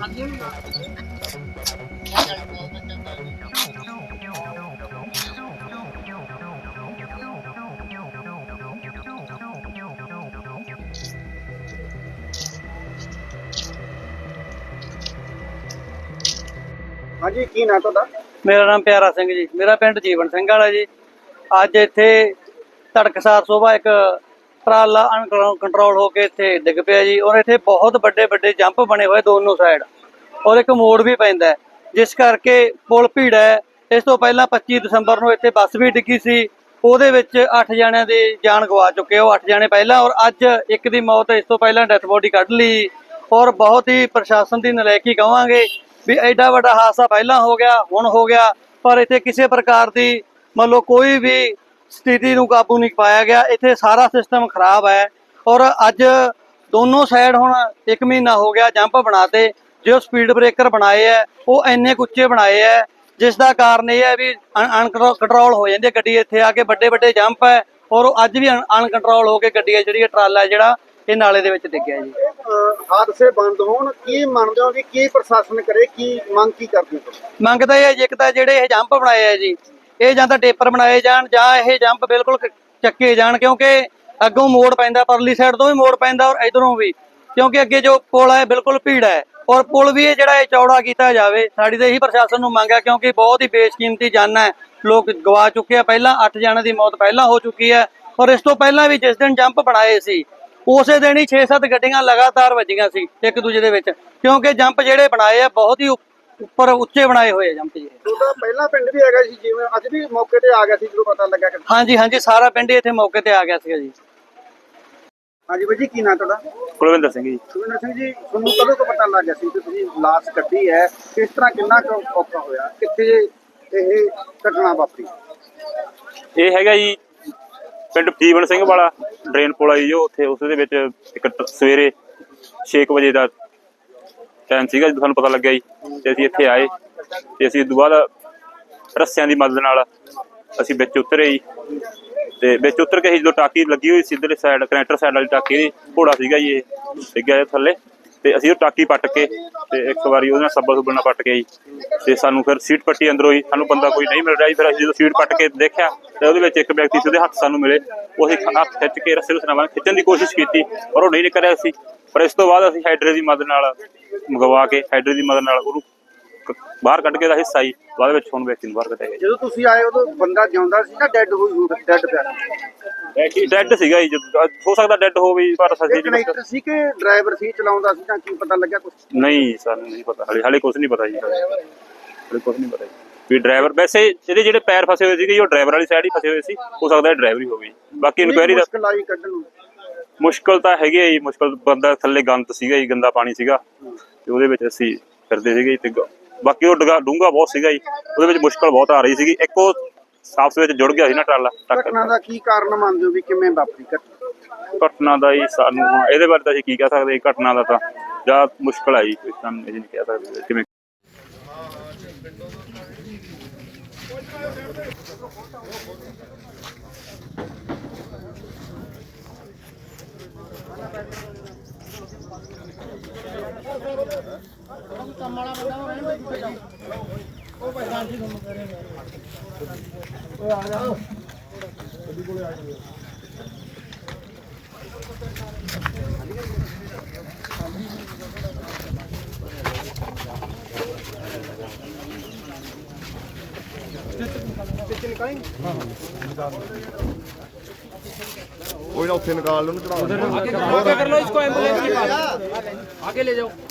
I'm here. ਹਾਂਜੀ, ਕੀ ਨਾਂ ਤੁਹਾਡਾ? ਮੇਰਾ ਨਾਮ ਪਿਆਰਾ ਸਿੰਘ ਜੀ। ਮੇਰਾ ਪਿੰਡ ਜੀਵਨ ਸਿੰਘ ਵਾਲਾ ਜੀ। ਅੱਜ ਇੱਥੇ ਤੜਕਸਾਰ ਸੋਭਾ ਇੱਕ ਟਰਾਲਾ ਅਨਕੰਟਰੋਲ ਹੋ ਕੇ ਇੱਥੇ ਡਿੱਗ ਪਿਆ ਜੀ। ਔਰ ਇੱਥੇ ਬਹੁਤ ਵੱਡੇ ਵੱਡੇ ਜੰਪ ਬਣੇ ਹੋਏ ਦੋਨੋਂ ਸਾਈਡ ਔਰ ਇੱਕ ਮੋੜ ਵੀ ਪੈਂਦਾ ਜਿਸ ਕਰਕੇ ਪੁਲ ਭੀੜਾ ਹੈ। ਇਸ ਤੋਂ ਪਹਿਲਾਂ 25 ਦਸੰਬਰ ਨੂੰ ਇੱਥੇ ਬੱਸ ਵੀ ਡਿੱਗੀ ਸੀ। ਉਹਦੇ ਵਿੱਚ 8 ਜਣਿਆਂ ਦੀ ਜਾਨ ਗਵਾ ਚੁੱਕੇ ਉਹ 8 ਜਣੇ ਪਹਿਲਾਂ। ਔਰ ਅੱਜ ਇੱਕ ਦੀ ਮੌਤ, ਇਸ ਤੋਂ ਪਹਿਲਾਂ ਡੈਥ ਬੋਡੀ ਕੱਢ ਲਈ। ਔਰ ਬਹੁਤ ਹੀ ਪ੍ਰਸ਼ਾਸਨ ਦੀ ਨਲਾਇਕੀ ਕਵਾਂਗੇ। ਵੀ ਐਡਾ ਵੱਡਾ ਹਾਦਸਾ ਪਹਿਲਾਂ ਹੋ ਗਿਆ, ਹੁਣ ਹੋ ਗਿਆ, ਪਰ ਇੱਥੇ ਕਿਸੇ ਪ੍ਰਕਾਰ ਦੀ ਮੰਨ ਲਓ ਕੋਈ ਵੀ ਸਥਿਤੀ ਨੂੰ ਕਾਬੂ ਨਹੀਂ ਪਾਇਆ ਗਿਆ। ਇੱਥੇ ਸਾਰਾ ਸਿਸਟਮ ਖਰਾਬ ਹੈ ਔਰ ਅੱਜ ਦੋਨੋਂ ਸਾਈਡ ਹੁਣ 1 ਮਹੀਨਾ ਹੋ ਗਿਆ ਜੰਪ ਬਣਾਤੇ, ਜੋ ਸਪੀਡ ਬ੍ਰੇਕਰ ਬਣਾਏ ਐ ਉਹ ਇੰਨੇ ਕੁੱਚੇ ਬਣਾਏ ਐ ਜਿਸ ਦਾ ਕਾਰਨ ਇਹ ਹੈ ਵੀ ਅਨਕੰਟਰੋਲ ਹੋ ਜਾਂਦੀ ਹੈ ਗੱਡੀ ਇੱਥੇ ਆ ਕੇ ਵੱਡੇ ਵੱਡੇ ਜੰਪ ਹੈ ਔਰ ਉਹ ਅੱਜ ਵੀ ਅਨਕੰਟਰੋਲ ਹੋ ਕੇ ਗੱਡੀ ਹੈ ਜਿਹੜੀ ਇਹ ਟਰਾਲਾ ਹੈ ਜਿਹੜਾ ਇਹ ਨਾਲੇ ਦੇ ਵਿੱਚ ਡਿੱਗਿਆ ਜੀ ਅਹ ਹਾਦਸੇ ਬੰਦ ਹੋਣ ਕੀ ਮੰਨਦੇ ਹੋ ਵੀ ਕੀ ਪ੍ਰਸ਼ਾਸਨ ਕਰੇ ਕੀ ਮੰਗ ਕੀ ਕਰਦੇ ਹੋ ਤੁਸੀਂ? ਮੰਗ ਤਾਂ ਇਹ ਹੈ ਜੀ ਇੱਕ ਤਾਂ ਜਿਹੜੇ ਇਹ ਜੰਪ ਬਣਾਏ ਆ ਜੀ ਇਹ ਜਾਂ ਤਾਂ ਟੇਪਰ ਬਣਾਏ ਜਾਣ ਜਾਂ ਇਹ ਜੰਪ ਬਿਲਕੁਲ ਕ- ਚੱਕੇ ਜਾਣ ਕਿਉਂਕਿ ਅੱਗੋਂ ਮੋੜ ਪੈਂਦਾ ਪਰਲੀ ਸਾਈਡ ਤੋਂ ਵੀ ਮੋੜ ਪੈਂਦਾ ਔਰ ਇਧਰੋਂ ਵੀ ਕਿਉਂਕਿ ਅੱਗੇ ਜੋ ਪੁਲ ਹੈ ਬਿਲਕੁਲ ਭੀੜ ਹੈ ਔਰ ਪੁਲ ਵੀ ਇਹ ਜਿਹੜਾ ਇਹ ਚੌੜਾ ਕੀਤਾ ਜਾਵੇ ਸਾਡੀ ਤਾਂ ਇਹੀ ਪ੍ਰਸ਼ਾਸਨ ਨੂੰ ਮੰਗ ਹੈ ਕਿਉਂਕਿ ਬਹੁਤ ਹੀ ਬੇਸ਼ਕੀਮਤੀ ਜਾਨਾਂ ਹੈ ਲੋਕ ਗਵਾ ਚੁੱਕੇ ਆ ਪਹਿਲਾਂ 8 ਜਣਾਂ ਦੀ ਮੌਤ ਪਹਿਲਾਂ ਹੋ ਚੁੱਕੀ ਹੈ ਔਰ ਇਸ ਤੋਂ ਪਹਿਲਾਂ ਵੀ ਜਿਸ ਦਿਨ ਜੰਪ ਬਣਾਏ ਸੀ ਉਸੇ ਦਿਨ ਹੀ 6-7 ਗੱਡੀਆਂ ਲਗਾਤਾਰ ਵੱਜੀਆਂ ਸੀ ਇੱਕ ਦੂਜੇ ਦੇ ਵਿੱਚ। ਕਿਉਂਕਿ ਜੰਪ ਜਿਹੜੇ ਬਣਾਏ ਆ ਬਹੁਤ ਹੀ ਉੱਪ- ਉੱਪਰ ਉੱਚੇ ਬਣਾਏ ਹੋਏ ਆ ਜੰਪ ਜੀ ਤੁਹਾਡਾ ਪਹਿਲਾ ਪਿੰਡ ਵੀ ਹੈਗਾ ਸੀ ਜਿਵੇਂ ਅੱਜ ਵੀ ਮੌਕੇ ਤੇ ਆ ਗਿਆ ਸੀ ਜਦੋਂ ਪਤਾ ਲੱਗਾ ਕਿ ਹਾਂਜੀ ਹਾਂਜੀ ਸਾਰਾ ਪਿੰਡ ਇੱਥੇ ਮੌਕੇ ਤੇ ਆ ਗਿਆ ਸੀਗਾ ਜੀ। ਹਾਂਜੀ ਬਾਈ ਜੀ ਕੀ ਨਾਂ ਤੁਹਾਡਾ? ਕੁਲਵਿੰਦਰ ਸਿੰਘ ਜੀ। ਸੁਖਿੰਦਰ ਸਿੰਘ ਜੀ ਤੁਹਾਨੂੰ ਕਦੋਂ ਤੋਂ ਪਤਾ ਲੱਗ ਗਿਆ ਸੀ ਕਿ ਤੁਸੀਂ ਲਾਸ਼ ਕੱਢੀ ਹੈ? ਕਿਸ ਤਰ੍ਹਾਂ ਕਿੰਨਾ ਕੁ ਔਖਾ ਹੋਇਆ? ਕਿੱਥੇ ਇਹ ਘਟਨਾ ਵਾਪਰੀ? ਇਹ ਹੈਗਾ ਜੀ ਪਿੰਡ ਜੀਵਨ ਸਿੰਘ ਵਾਲਾ ਡਰੇਨ ਪੁਲ ਆ ਜੀ, ਜੋ ਉੱਥੇ ਉਸ ਦੇ ਵਿੱਚ ਇੱਕ ਟ- ਸਵੇਰੇ 6 ਵਜੇ ਦਾ ਟਾਈਮ ਸੀਗਾ ਜਦੋਂ ਸਾਨੂੰ ਪਤਾ ਲੱਗਿਆ ਜੀ ਤੇ ਅਸੀਂ ਇੱਥੇ ਆਏ ਤੇ ਅਸੀਂ ਉਸ ਤੋਂ ਬਾਅਦ ਰੱਸਿਆਂ ਦੀ ਮਦਦ ਨਾਲ ਅਸੀਂ ਵਿੱਚ ਉਤਰੇ ਜੀ ਤੇ ਵਿੱਚ ਉਤਰ ਕੇ ਅਸੀਂ ਜਦੋਂ ਟਾਕੀ ਲੱਗੀ ਹੋਈ ਸੀ, ਇੱਧਰਲੇ ਸਾਈਡ ਕਨੈਕਟਰ ਸਾਈਡ ਵਾਲੀ ਟਾਕੀ ਦੀ, ਘੋੜਾ ਸੀਗਾ ਜੀ ਇਹ, ਡਿੱਗਿਆ ਇਹ ਥੱਲੇ। ਤੇ ਅਸੀਂ ਉਹ ਟਾਕੀ ਪੱਟ ਕੇ ਤੇ ਇੱਕ ਵਾਰੀ ਉਹਦੇ ਨਾਲ ਸੱਬਾ ਸੁੱਬਲ ਨਾਲ ਪੱਟ ਕੇ ਜੀ। ਤੇ ਸਾਨੂੰ ਫਿਰ ਸੀਟ ਪੱਟੀ ਅੰਦਰੋਂ ਹੀ ਸਾਨੂੰ ਬੰਦਾ ਕੋਈ ਨਹੀਂ ਮਿਲ ਰਿਹਾ ਜੀ। ਫਿਰ ਅਸੀਂ ਜਦੋਂ ਸੀਟ ਪੱਟ ਕੇ ਦੇਖਿਆ ਤੇ ਉਹਦੇ ਵਿੱਚ ਇੱਕ ਵਿਅਕਤੀ ਸੀ, ਉਹਦੇ ਹੱਥ ਸਾਨੂੰ ਮਿਲੇ। ਉਹ ਅਸੀਂ ਹੱਥ ਖਿੱਚ ਕੇ ਰੱਸੇ ਨੂੰ ਨਾਲ ਖਿੱਚਣ ਦੀ ਕੋਸ਼ਿਸ਼ ਕੀਤੀ, ਪਰ ਉਹ ਨਹੀਂ ਨਿਕਲ ਰਿਹਾ ਸੀ। ਪਰ ਇਸ ਤੋਂ ਬਾਅਦ ਅਸੀਂ ਹਾਈਡਰੇ ਦੀ ਮਦਦ ਨਾਲ ਮੰਗਵਾ ਕੇ, ਹਾਈਡਰੇ ਦੀ ਮਦਦ ਨਾਲ ਉਹਨੂੰ ਬਾਹਰ ਕੱਢ ਕੇ ਦਾ ਹਿੱਸਾ ਹੀ ਬਾਅਦ ਵਿੱਚ ਹੁਣ ਨੂੰ ਬਾਹਰ ਕੱਢਿਆ ਗਿਆ। ਜਦੋਂ ਤੁਸੀਂ ਆਏ ਉਦੋਂ ਬੰਦਾ ਜਿਉਂਦਾ ਸੀ ਜਾਂ ਡੈੱਡ ਹੋਈ ਡੈੱਡ ਪਿਆ? ਜੀ ਡੈੱਡ ਸੀਗਾ ਜੀ ਜਦੋਂ- ਹੋ ਸਕਦਾ ਡੈੱਡ ਹੋ ਵੀ ਪਰ ਇਹ ਕਨੈਕਟਰ ਸੀ ਕਿ ਡਰਾਈਵਰ ਸੀ ਚਲਾਉਂਦਾ ਸੀ ਜਾਂ ਕੀ ਪਤਾ ਲੱਗਿਆ ਕੁਝ ਨਹੀਂ ਸਾਨੂੰ ਨਹੀਂ ਪਤਾ ਹਲੇ ਹਲੇ ਕੁਝ ਨਹੀਂ ਪਤਾ ਜੀ ਹਲੇ। ਕੁਝ ਨਹੀਂ ਪਤਾ ਜੀ। ਵੀ ਡਰਾਈਵਰ ਵੈਸੇ ਇਹਦੇ ਜਿਹੜੇ ਪੈਰ ਫਸੇ ਹੋਏ ਸੀਗੇ ਜੀ, ਉਹ ਡਰਾਈਵਰ ਵਾਲੀ ਸਾਈਡ ਹੀ ਫਸੇ ਹੋਏ ਸੀ ਹੋ ਸਕਦਾ ਡਰਾਈਵਰ ਹੀ ਹੋਵੇ ਜੀ। ਬਾਕੀ ਇਨਕੁਆਇਰੀ ਦਾ ਮੁਸ਼ਕਲ ਆਈ ਕੱਢਣ ਨੂੰ। ਮੁਸ਼ਕਲ ਤਾਂ ਹੈਗੀ ਹੈ ਜੀ ਮੁਸ਼ਕਲ ਬੰਦਾ ਥੱਲੇ ਗੰਦ ਸੀਗਾ ਜੀ ਗੰਦਾ ਪਾਣੀ ਸੀਗਾ। ਤੇ ਉਹਦੇ ਵਿੱਚ ਅਸੀਂ ਫਿਰਦੇ ਸੀਗੇ ਜੀ ਤੇ ਗ- ਬਾਕੀ ਉਹ ਡੂੰਘਾ ਡੂੰਘਾ ਬਹੁਤ ਸੀਗਾ ਜੀ। ਉਹਦੇ ਵਿੱਚ ਮੁਸ਼ਕਲ ਬਹੁਤ ਆ ਰਹੀ ਸੀਗੀ। ਇੱਕ ਸਾਫਸ ਵਿੱਚ ਜੁੜ ਗਿਆ ਸੀ ਨਾ ਟਰਾਲਾ ਘਟਨਾ ਦਾ ਕੀ ਕਾਰਨ ਮੰਨਦੇ ਹੋ ਵੀ ਕਿਵੇਂ ਵਾਪਰੀ ਘਟਨਾ? ਘਟਨਾ ਦਾ ਹੀ ਸਾਨੂੰ ਹੁਣ ਇਹਦੇ ਬਾਰੇ ਤਾਂ ਅਸੀਂ ਕੀ ਕਹਿ ਸਕਦੇ ਘਟਨਾ ਦਾ ਤਾਂ ਜਾਂ ਮੁਸ਼ਕਲ ਜੀ ਕੋਈ ਸਾਨੂੰ ਇਹ ਨਹੀਂ ਕਹਿ ਸਕਦੇ ਕਿਵੇਂ। ਉਹ ਜਿਹੜਾ ਉੱਥੇ ਨਿਕਾਲ ਲਓ ਉਹਨੂੰ ਚੜਾ आगे कर लो इसको एम्बुलेंस के पास आगे ले जाओ ਅੰਦਰ ਜਾ ਕੇ ਚੇਂਜ ਇਹ ਹੱਥ ਬੰਦ ਨਾ ਦਾ ਪਾਸੇ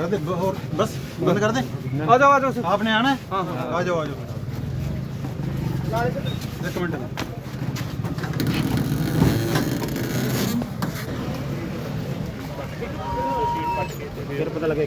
कर दे और बस बंद कर दे। आ जाओ आ जाओ आपने आना है? हाँ हाँ आ जाओ आ जाओ। एक मिनट। फिर पता लगे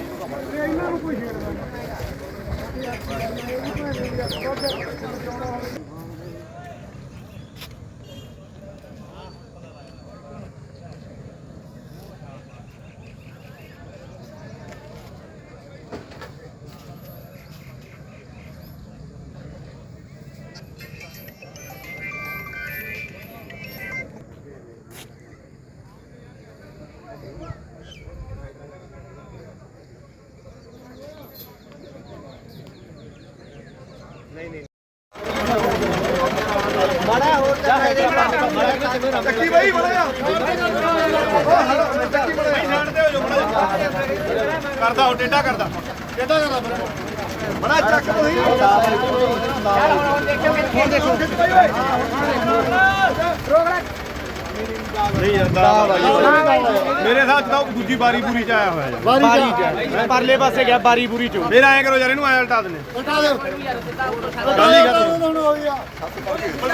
ਕਰਦਾ ਉਹ ਟੇਡਾ ਕਰਦਾ ਟੇਡਾ ਕਰਦਾ ਫਿਰ ਬੜਾ ਚੱਕ ਤੁਸੀਂ ਨਹੀਂ ਜਾਂਦਾ ਮੇਰੇ ਸਾਥ ਤਾਂ ਦੂਜੀ ਬਾਰੀ ਪੂਰੀ ਚ ਆਇਆ ਹੋਇਆ ਹੈ ਬਾਰੀ ਚ ਪਰਲੇ ਪਾਸੇ ਗਿਆ ਬਾਰੀ ਪੂਰੀ ਚ ਮੇਰਾ ਐਂ ਕਰੋ ਯਾਰ ਇਹਨੂੰ ਐਂ ਉਲਟਾ ਦਿੰਨੇ ਉਲਟਾ ਦੇ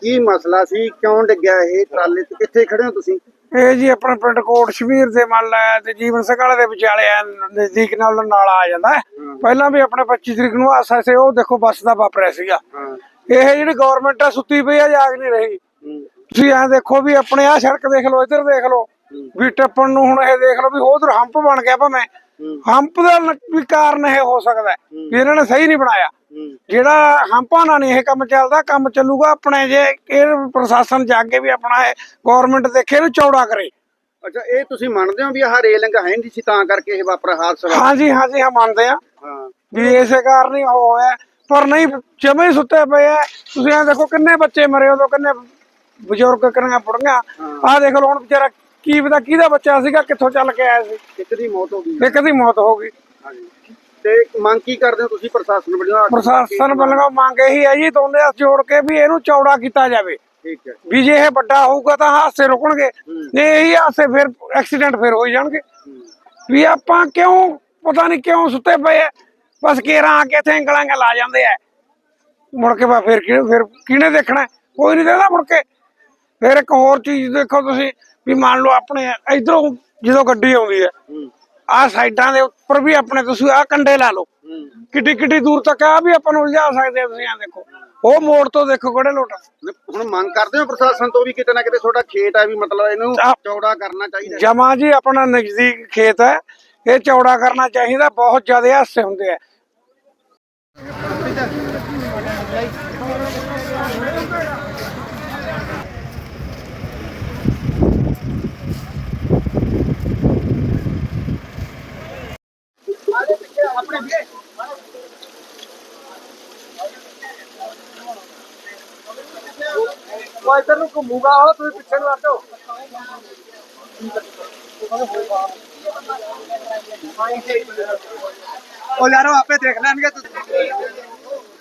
ਕੀ ਮਸਲਾ ਸੀ? ਕਿਉਂ ਡਿੱਗਿਆ ਇਹ ਟਰਾਲੇ ਤੇ? ਕਿੱਥੇ ਖੜੇ ਹੋ ਤੁਸੀਂ? ਇਹ ਜੀ ਆਪਣਾ ਪਿੰਡ ਕੋਟ ਸ਼ਮੀਰ ਦੇ ਮੰਨ ਲਾ ਤੇ ਜੀਵਨ ਸਕਾਲੇ ਦੇ ਵਿਚਾਲੇ ਆ ਨਜ਼ਦੀਕ ਨਾਲ ਨਾਲ ਆ ਜਾਂਦਾ। ਹੈ। ਪਹਿਲਾਂ ਵੀ ਆਪਣੇ 25 ਤਰੀਕ ਨੂੰ ਹਾਸਾ ਸੀ ਉਹ ਦੇਖੋ ਬੱਸ ਦਾ ਵਾਪਰਿਆ ਸੀਗਾ। ਹਾਂ। ਇਹ ਜਿਹੜੀ ਗਵਰਨਮੈਂਟ ਆ ਸੁੱਤੀ ਪਈ ਆ ਜਾਗ ਨਹੀਂ ਰਹੀ। ਹੂੰ, ਤੁਸੀਂ ਐਂ ਦੇਖੋ ਵੀ ਆਪਣੇ ਆ ਸੜਕ ਦੇਖ ਲਓ ਇੱਧਰ ਦੇਖ ਲਓ। ਵੀ ਟੱਪਣ ਨੂੰ ਹੁਣ ਇਹ ਦੇਖ ਲਓ ਵੀ ਉਧਰ ਹੰਪ ਬਣ ਗਿਆ ਭਾਵੇਂ। ਹੰਪ ਦਾ ਨ- ਵੀ ਕਾਰਨ ਇਹ ਹੋ ਸਕਦਾ ਹੈ। ਵੀ ਇਹਨਾਂ ਨੇ ਸਹੀ ਨਹੀਂ ਬਣਾਇਆ। ਜਿਹੜਾ ਹੰਪਾਂ ਨਾਲ ਨਹੀਂ ਇਹ ਕੰਮ ਚੱਲਦਾ ਕੰਮ ਚੱਲੂਗਾ ਆਪਣੇ ਜੇ ਇਹ ਪ੍ਰਸ਼ਾਸਨ ਜਾ ਕੇ ਵੀ ਆਪਣਾ ਗਵਰਨਮੈਂਟ ਦੇਖੇ ਇਹਨੂੰ ਚੌੜਾ ਕਰੇ। ਅੱਛਾ ਇਹ ਤੁਸੀਂ ਮੰਨਦੇ ਹੋ ਵੀ ਆਹ ਰੇਲਿੰਗ ਹੈ ਨਹੀਂ ਸੀ ਤਾਂ ਕਰਕੇ ਇਹ ਵਾਪਰਾ ਹਾਦਸਾ? ਹਾਂਜੀ ਹਾਂਜੀ ਹਾਂ ਮੰਨਦੇ ਆ ਹਾਂ। ਵੀ ਇਸੇ ਕਾਰਨ ਹੀ ਹੋਇਆ। ਪਰ ਨਹੀਂ ਜਮੇ ਹੀ ਸੁੱਤੇ ਪਏ ਆ। ਤੁਸੀਂ ਆ ਦੇਖੋ ਕਿੰਨੇ ਬੱਚੇ ਮਰੇ ਉਦੋਂ ਕਿੰਨੇ ਬਜ਼ੁਰਗ ਕਿੰਨੀਆਂ ਬੁੜੀਆਂ। ਆਹ ਦੇਖ ਲਓ ਹੁਣ ਵਿਚਾਰਾ ਕੀ ਪਤਾ ਕਿਹਦਾ ਬੱਚਾ ਸੀਗਾ ਕਿੱਥੋਂ ਚੱਲ ਕੇ ਆਇਆ ਸੀ। ਇੱਕ ਦੀ ਮੌਤ ਹੋ ਗਈ। ਇੱਕ ਦੀ ਮੌਤ ਹੋ ਗਈ। ਹਾਂਜੀ। ਤੇ ਮੰਗ ਕੀ ਕਰਦੇ ਹੋ ਤੁਸੀਂ ਪ੍ਰਸ਼ਾਸਨ ਵੱਲੋਂ? ਪ੍ਰਸ਼ਾਸਨ ਵੱਲੋਂ ਮੰਗ ਇਹੀ ਹੈ ਜੀ ਦੋਨੇ ਹੱਥ ਜੋੜ ਕੇ ਵੀ ਇਹਨੂੰ ਚੌੜਾ ਕੀਤਾ ਜਾਵੇ। ਠੀਕ ਹੈ। ਵੀ ਜੇ ਇਹ ਵੱਡਾ ਹੋਊਗਾ ਤਾਂ ਹਾਦਸੇ ਰੁਕਣਗੇ। ਜੇ ਇਹੀ ਹਾਦਸੇ ਫਿਰ ਐਕਸੀਡੈਂਟ ਫਿਰ ਹੋ ਜਾਣਗੇ। ਵੀ ਆਪਾਂ ਕਿਉਂ ਪਤਾ ਨਹੀਂ ਕਿਉਂ ਸੁੱਤੇ ਪਏ ਆ। ਬਸ ਕੇਰਾਂ ਆ ਕੇ ਇੱਥੇ ਉਂਗਲਾਂ ਲਾ ਜਾਂਦੇ ਆ। ਮੁੜ ਕੇ ਬਾ ਫਿਰ ਕਿਹਨੇ ਫਿਰ ਕਿਹਨੇ ਦੇਖਣਾ? ਕੋਈ ਨਹੀਂ ਦੇਖਦਾ ਮੁੜ ਕੇ। ਫਿਰ ਇੱਕ ਹੋਰ ਚੀਜ਼ ਦੇਖੋ ਤੁਸੀਂ ਵੀ ਮੰਨ ਲਓ ਆਪਣੇ ਇਧਰੋਂ ਜਦੋਂ ਗੱਡੀ ਆਉਂਦੀ ਹੈ। ਆਹ ਸਾਈਡਾਂ ਦੇ ਉੱਪਰ ਵੀ ਆਪਣੇ ਤੁਸੀਂ ਆਹ ਕੰਡੇ ਲਾ ਲਓ। ਕਿੱਡੀ ਕਿੱਡੀ ਦੂਰ ਤੱਕ ਆ ਵੀ ਆਪਾਂ ਨੂੰ ਉਲਝਾ ਸਕਦੇ ਆ ਤੁਸੀਂ ਆ ਦੇਖੋ। ਉਹ ਮੋੜ ਤੋਂ ਦੇਖੋ ਕਿਹੜੇ ਲੋਟ ਆ। ਹੁਣ ਮੰਗ ਕਰਦੇ ਹੋ ਪ੍ਰਸ਼ਾਸਨ ਤੋਂ ਵੀ ਕਿਤੇ ਨਾ ਕਿਤੇ ਤੁਹਾਡਾ ਖੇਤ ਹੈ ਵੀ ਮਤਲਬ ਇਹਨੂੰ ਆ- ਚੌੜਾ ਕਰਨਾ ਚਾਹੀਦਾ ਜਮਾ ਜੀ ਆਪਣਾ ਨਜ਼ਦੀਕ ਖੇਤ ਹੈ। ਇਹ ਚੌੜਾ ਕਰਨਾ ਚਾਹੀਦਾ ਬਹੁਤ ਜ਼ਿਆਦਾ ਹਾਸੇ ਹੁੰਦੇ ਆ। ਉਹ ਇਧਰ ਨੂੰ ਘੁੰਮੂਗਾ ਉਹ ਤੁਸੀਂ ਪਿੱਛੇ ਨੂੰ ਹਟੋ ਉਹ ਯਾਰੋ ਆਪੇ ਦੇਖ ਲੈਣਗੇ ਤੁਸੀਂ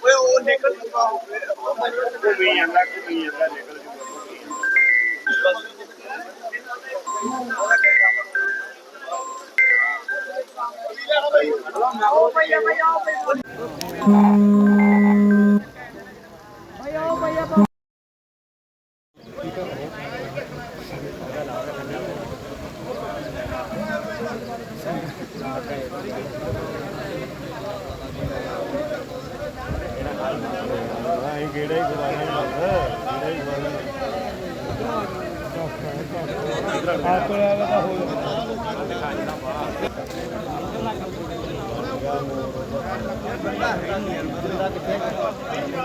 ਓਏ ਉਹ ਨਿਕਲ ਜੂਗਾ ਉਹ ਵੀ ਜਾਂਦਾ ਕਿ ਜਾਂਦਾ ਨਿਕਲ ਕਿਹੜਾ ਹੀ ਗਵਾਣਾ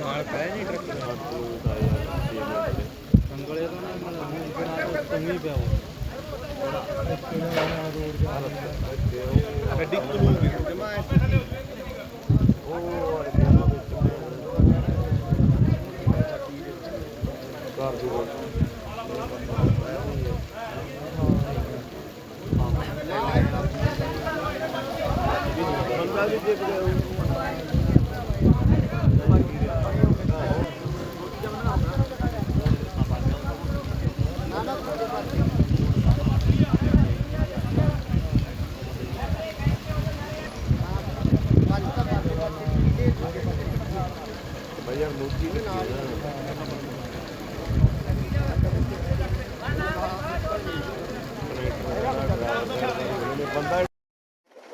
ਨਾਲ ਪੈ ਜੀ ਟਰੱਕ ਸੰਗਲੇ ਦਾ ਨਾ ਮਨ ਨੂੰ ਜਿਹੜਾ ਤੰਗੀ ਪਿਆ ਉਹ। ਰੋਡ ਦੇ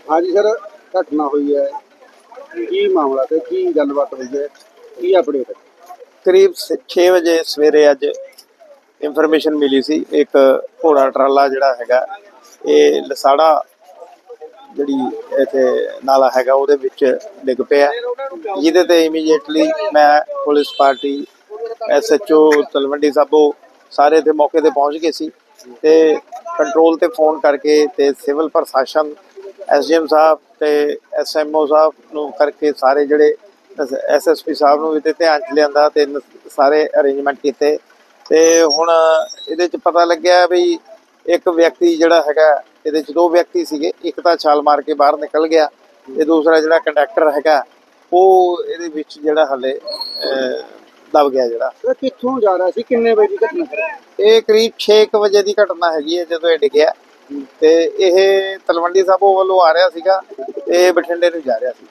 ਹਾਂਜੀ ਸਰ। ਘਟਨਾ ਹੋਈ ਹੈ। ਕੀ ਮਾਮਲਾ ਤੇ ਕੀ ਗੱਲਬਾਤ ਹੋਈ ਹੈ? ਕੀ ਅਪਡੇਟ ਕਰੀਬ 6 ਵਜੇ ਸਵੇਰੇ ਅੱਜ ਇਨਫੋਰਮੇਸ਼ਨ ਮਿਲੀ ਸੀ। ਇੱਕ ਘੋੜਾ ਟਰਾਲਾ ਜਿਹੜਾ ਹੈਗਾ, ਇਹ ਲਸਾੜਾ ਜਿਹੜੀ ਇੱਥੇ ਨਾਲਾ ਹੈਗਾ, ਉਹਦੇ ਵਿੱਚ ਡਿੱਗ ਪਿਆ। ਜਿਹਦੇ ਤੇ ਇਮੀਡੀਏਟਲੀ ਮੈਂ police party SHO Talwandi Sabo ਸਾਰੇ ਤੇ ਮੌਕੇ ਤੇ ਪਹੁੰਚ ਗਏ ਸੀ। ਤੇ ਕੰਟਰੋਲ ਤੇ ਫੋਨ ਕਰਕੇ ਤੇ ਸਿਵਲ ਪ੍ਰਸ਼ਾਸਨ ਐਸਡੀਐਮ ਸਾਹਿਬ ਤੇ ਐਸਐਮਓ ਸਾਹਿਬ ਨੂੰ ਕਰਕੇ ਸਾਰੇ ਜਿਹੜੇ ਐਸਐਸਪੀ ਸਾਹਿਬ ਨੂੰ ਵੀ ਤੇ ਧਿਆਨ ਚ ਲਿਆਂਦਾ ਤੇ ਸਾਰੇ ਅਰੇਂਜਮੈਂਟ ਕੀਤੇ। ਤੇ ਹੁਣ ਇਹਦੇ ਚ ਪਤਾ ਲੱਗਿਆ ਵੀ ਇੱਕ ਵਿਅਕਤੀ ਜਿਹੜਾ ਹੈਗਾ ਇਹਦੇ ਚ ਦੋ ਵਿਅਕਤੀ ਸੀਗੇ ਇੱਕ ਤਾਂ ਛਾਲ ਮਾਰ ਕੇ ਬਾਹਰ ਨਿਕਲ ਗਿਆ ਤੇ ਦੂਸਰਾ ਜਿਹੜਾ ਕੰਡਕਟਰ ਹੈਗਾ ਉਹ ਇਹਦੇ ਵਿੱਚ ਜਿਹੜਾ ਹਲੇ ਦਬ ਗਿਆ ਜਿਹੜਾ। ਕਿੱਥੋਂ ਜਾ ਰਿਹਾ ਸੀ? ਕਿੰਨੇ ਵਜੇ ਦੀ ਘਟਨਾ? ਇਹ ਕਰੀਬ 6 ਵਜੇ ਦੀ ਘਟਨਾ ਹੈਗੀ ਹੈ ਜਦੋਂ ਇਹ ਡਿੱਗਿਆ। ਤੇ ਇਹ ਤਲਵੰਡੀ ਸਾਬੋ ਵੱਲੋਂ ਆ ਰਿਹਾ ਸੀਗਾ ਤੇ ਇਹ ਬਠਿੰਡੇ ਨੂੰ ਜਾ ਰਿਹਾ ਸੀ।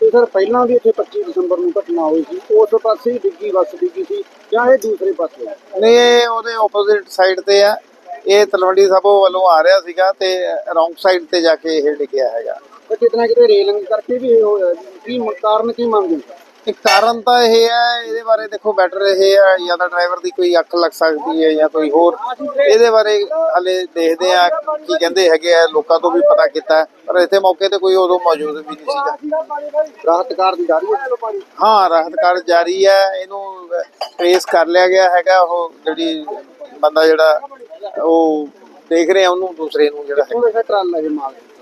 ਤੇ ਸਰ ਪਹਿਲਾਂ ਵੀ ਇੱਥੇ 25 ਦਸੰਬਰ ਨੂੰ ਘਟਨਾ ਹੋਈ ਸੀ ਉਸ ਪਾਸੇ ਹੀ ਡਿੱਗੀ ਬੱਸ ਡਿੱਗੀ ਸੀ ਜਾਂ ਇਹ ਦੂਸਰੇ ਪਾਸੇ? ਨਹੀਂ ਇਹ ਉਹਦੇ ਆਪੋਜ਼ਿਟ ਸਾਈਡ ਤੇ ਆ। ਇਹ ਤਲਵੰਡੀ ਸਾਬੋ ਵੱਲੋਂ ਆ ਰਿਹਾ ਸੀਗਾ ਤੇ ਰੌਂਗ ਸਾਈਡ ਤੇ ਜਾ ਕੇ ਇਹ ਡਿੱਗਿਆ ਹੈਗਾ। ਤੇ ਕਿਤਨਾ ਕਿਤੇ ਰੇਲਿੰਗ ਕਰਕੇ ਵੀ ਇਹ ਹੋਇਆ ਜੀ। ਕੀ ਕਾਰਨ ਕੀ ਮੰਨਦੇ ਹੋ ਇੱਕ ਕਾਰਨ ਤਾਂ ਇਹ ਹੈ ਇਹਦੇ ਬਾਰੇ ਦੇਖੋ ਬੈਟਰ ਇਹ ਹੈ ਜਾਂ ਤਾਂ ਡਰਾਈਵਰ ਦੀ ਕੋਈ ਅੱਖ ਲੱਗ ਸਕਦੀ ਹੈ ਜਾਂ ਕੋਈ ਹੋਰ। ਇਹਦੇ ਬਾਰੇ ਹਲੇ ਦੇਖਦੇ ਆ ਕੀ ਕਹਿੰਦੇ ਹੈਗੇ ਆ ਲੋਕਾਂ ਤੋਂ ਵੀ ਪਤਾ ਕੀਤਾ ਪਰ ਇੱਥੇ ਮੌਕੇ ਤੇ ਕੋਈ ਉਦੋਂ ਮੌਜੂਦ ਵੀ ਨਹੀਂ ਸੀਗਾ। ਰਾਹਤ ਕਾਰ ਦੀ ਜਾ ਰਹੀ ਹੈ ਹਾਂ ਰਾਹਤ ਕਾਰਜ ਜਾਰੀ ਹੈ ਇਹਨੂੰ ਟ੍ਰੇਸ ਕਰ ਲਿਆ ਗਿਆ ਹੈਗਾ ਉਹ ਜਿਹੜੀ ਬੰਦਾ ਜਿਹੜਾ ਉਹ ਦੇਖ ਰਹੇ ਆ ਉਹਨੂੰ ਦੂਸਰੇ ਨੂੰ ਜਿਹੜਾ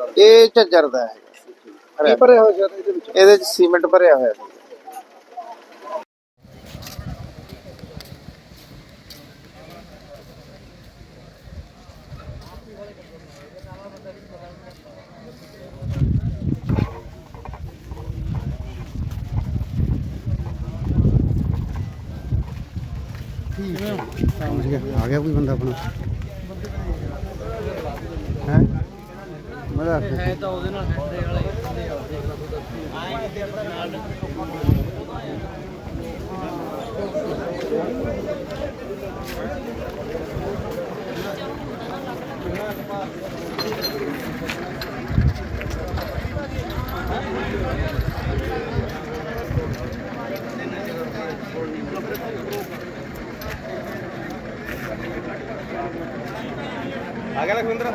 ਇਹ ਹੈ। ਝੱਜਰ ਦਾ ਹੈਗਾ ਕੀ ਭਰਿਆ ਹੋਇਆ ਇਹਦੇ ਵਿੱਚ? ਇਹਦੇ ਚ ਸੀਮੈਂਟ ਭਰਿਆ ਹੋਇਆ। ਸੀ ਆ ਗਿਆ ਕੋਈ ਬੰਦਾ ਆਪਣਾ ਹੈ ਮਜ਼ਾ ਹੈ ਤਾਂ ਉਹਦੇ ਨਾਲ ਹੈਂਡੇ ਵਾਲੇ ਆ ਗਿਆ ਲਖਵਿੰਦਰ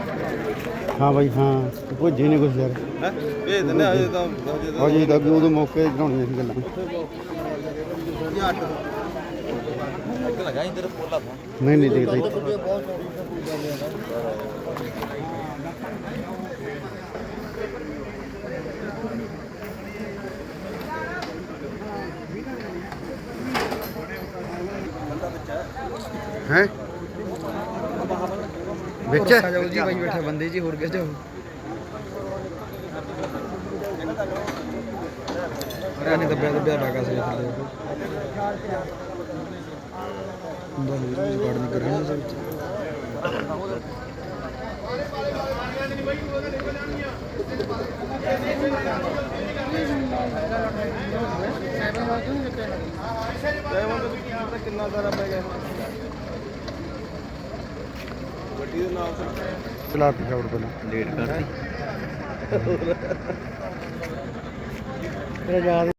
ਹਾਂ ਬਾਈ ਹਾਂ। ਭੁੱਜੇ ਨੇ ਕੁਛ ਯਾਰ। ਹੈ? ਭੇਜ ਦਿੰਦੇ ਆ, ਹਜੇ ਤਾਂ ਹਜੇ ਤਾਂ ਅਜੇ ਤੱਕ ਉਦੋਂ ਮੌਕੇ ਬਣਾਉਣੀਆਂ ਸੀ ਗੱਲਾਂ। ਨਹੀਂ ਨਹੀਂ ਦੇਖਦਾ ਹੈ? ਵਿੱਚ ਜਾਓ ਜੀ ਬਾਈ ਬੈਠੇ ਬੰਦੇ ਜੀ ਹੋਰ ਕਿਹ ਜਾਓ। ਨਹੀਂ ਦੱਬਿਆ ਦੱਬਿਆ ਲੱਗਾ ਸੀ ਥੱਲੇ ਹੁੰਦਾ ਨਹੀਂ ਰਿਕਾਰਡ ਨਹੀਂ ਕਰਿਆ ਉਹਦੇ ਵਿੱਚ ਕਿੰਨਾ ਸਾਰਾ ਪੈ ਗਿਆ ਗੱਡੀ ਦੇ ਨਾਮ ਚਲਾ ਤੀ ਛੋੜ ਪਹਿਲਾਂ ਲੇਟ ਕਰਤੀ। ਤੇਰਾ ਯਾਦ